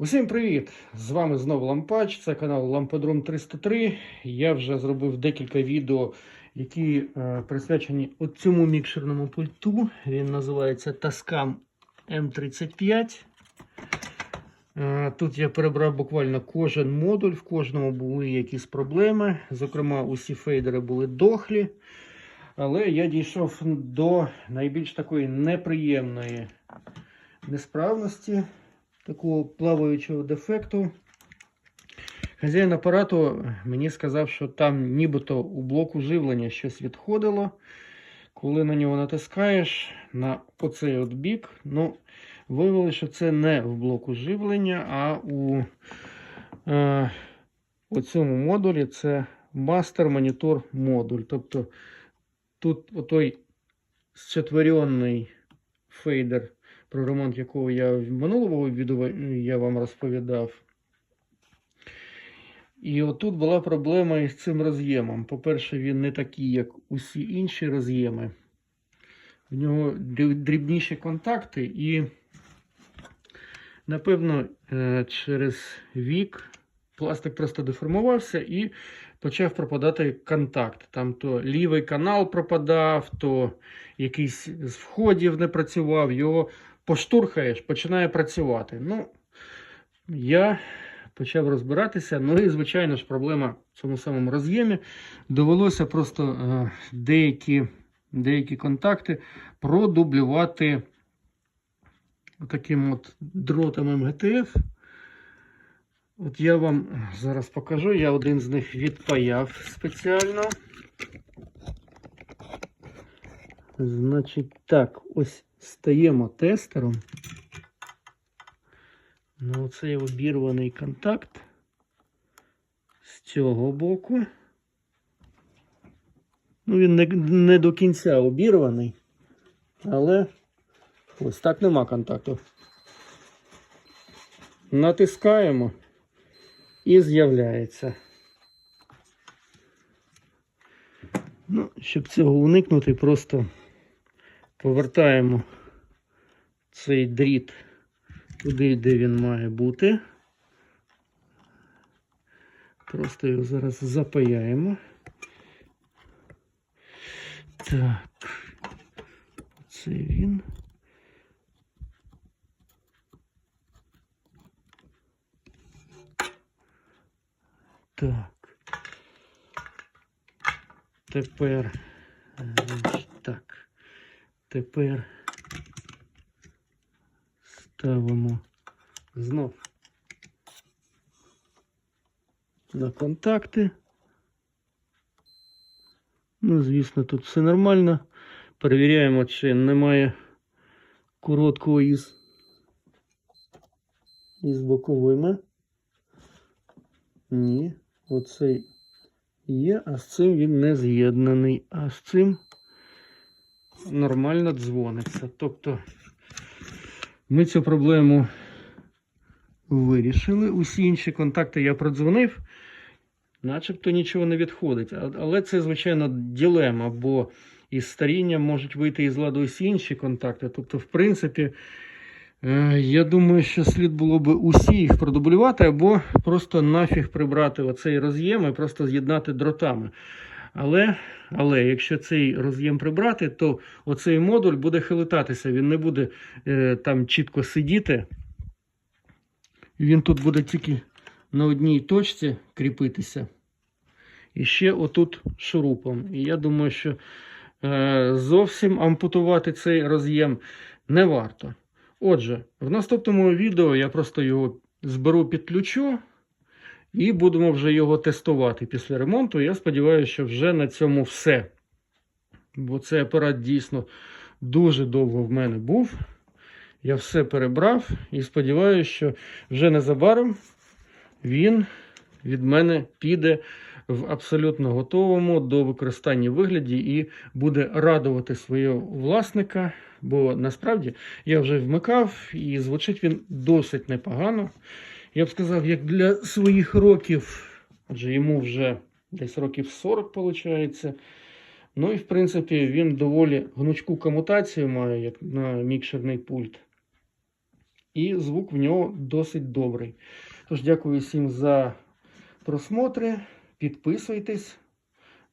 Усім привіт! З вами знову Лампач, це канал Ламподром 303. Я вже зробив декілька відео, які е, присвячені цьому мікшерному пульту. Він називається Tascam M35. Е, тут я перебрав буквально кожен модуль, в кожному були якісь проблеми. Зокрема, усі фейдери були дохлі. Але я дійшов до найбільш такої неприємної несправності такого плаваючого дефекту. Хазяїн апарату мені сказав, що там нібито у блоку живлення щось відходило. Коли на нього натискаєш на оцей от бік, ну, виявилося, що це не в блоку живлення, а у е, цьому модулі це Monitor модуль. Тобто тут отой зчетверенний фейдер про ремонт якого я в минулому відео я вам розповідав. І отут була проблема із цим роз'ємом. По-перше, він не такий, як усі інші роз'єми. В нього дрібніші контакти, і, напевно, е, через вік пластик просто деформувався і почав пропадати контакт. Там то лівий канал пропадав, то якийсь з входів не працював, його поштурхаєш, починає працювати. Ну, я почав розбиратися. Ну і, звичайно ж, проблема в цьому самому роз'ємі. Довелося просто е, деякі, деякі контакти продублювати таким от дротом МГТФ. От я вам зараз покажу, я один з них відпаяв спеціально. Значить, так, ось стаємо тестером на оцей обірваний контакт з цього боку. Ну, він не, не до кінця обірваний, але ось так нема контакту. Натискаємо і з'являється. Ну, щоб цього уникнути, просто повертаємо цей дріт туди, де він має бути. Просто його зараз запаяємо. Так, це він. Так. Тепер. Тепер ставимо знов на контакти. Ну, звісно, тут все нормально. Перевіряємо, чи немає короткого із, із боковими. Ні, оцей є, а з цим він не з'єднаний, а з цим нормально дзвониться. Тобто ми цю проблему вирішили. Усі інші контакти я продзвонив, начебто нічого не відходить. Але це, звичайно, ділема, бо із старінням можуть вийти із ладу усі інші контакти. Тобто, в принципі, е, я думаю, що слід було б усі їх продублювати, або просто нафіг прибрати оцей роз'єм і просто з'єднати дротами. Але але якщо цей роз'єм прибрати, то оцей модуль буде хилитатися, він не буде е, там чітко сидіти. Він тут буде тільки на одній точці кріпитися. І ще отут шурупом. І я думаю, що е, зовсім ампутувати цей роз'єм не варто. Отже, в наступному відео я просто його зберу підключу. І будемо вже його тестувати після ремонту. Я сподіваюся, що вже на цьому все. Бо цей апарат дійсно дуже довго в мене був. Я все перебрав і сподіваюся, що вже незабаром він від мене піде в абсолютно готовому до використання вигляді і буде радувати свого власника. Бо насправді я вже вмикав і звучить він досить непогано я б сказав, як для своїх років, адже йому вже десь років 40 виходить. Ну і в принципі він доволі гнучку комутацію має, як на мікшерний пульт. і звук в нього досить добрий. Тож дякую всім за просмотри. Підписуйтесь,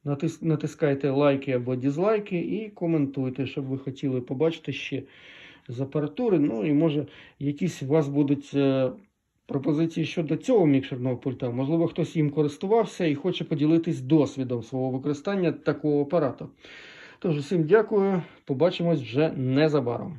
натис- натискайте лайки або дізлайки і коментуйте, щоб ви хотіли побачити ще з апаратури. Ну і може якісь у вас будуть е, пропозиції щодо цього мікшерного пульта. Можливо, хтось їм користувався і хоче поділитись досвідом свого використання такого апарату. Тож, усім дякую. Побачимось вже незабаром.